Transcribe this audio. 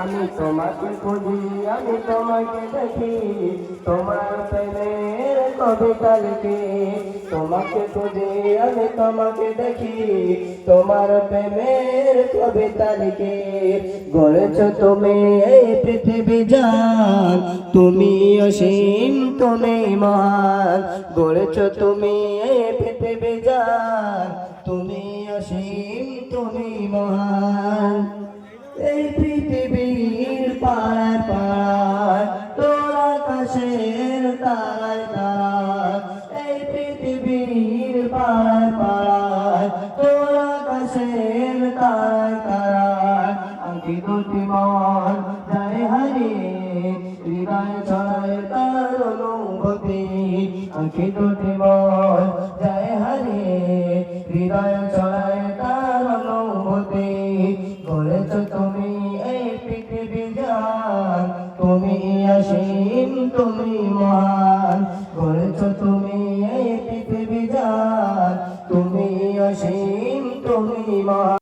আমি তোমাকে খুঁজি আমি তোমাকে দেখি তোমার প্রেমের কবিতা লিখি তোমাকে খুঁজি আমি তোমাকে দেখি, তোমার প্রেমের কবিতা লিখি গড়েছ তুমি এই পৃথিবী জান, তুমি অসীম, তুমি মহান গড়েছ তুমি এই পৃথিবী জান, তুমি অসীম, তুমি মহান এই পৃথিবীর পাড়ায় পাড়ায় তোর আকাশের আকাশের তারায় তারায়, আঁকি দুটি মন যায় হারিয়ে হৃদয় ছড়ায় তার অনুভূতি। আঁকি দুটি মন যায় হারিয়ে হৃদয় ছড়ায় তার অনুভূতি। গড়েছ তুমি এই পৃথিবী জান, তুমি অসীম তুমি মহান। গড়েছ তুমি এই পৃথিবী জান, তুমি অসীম তুমি মহান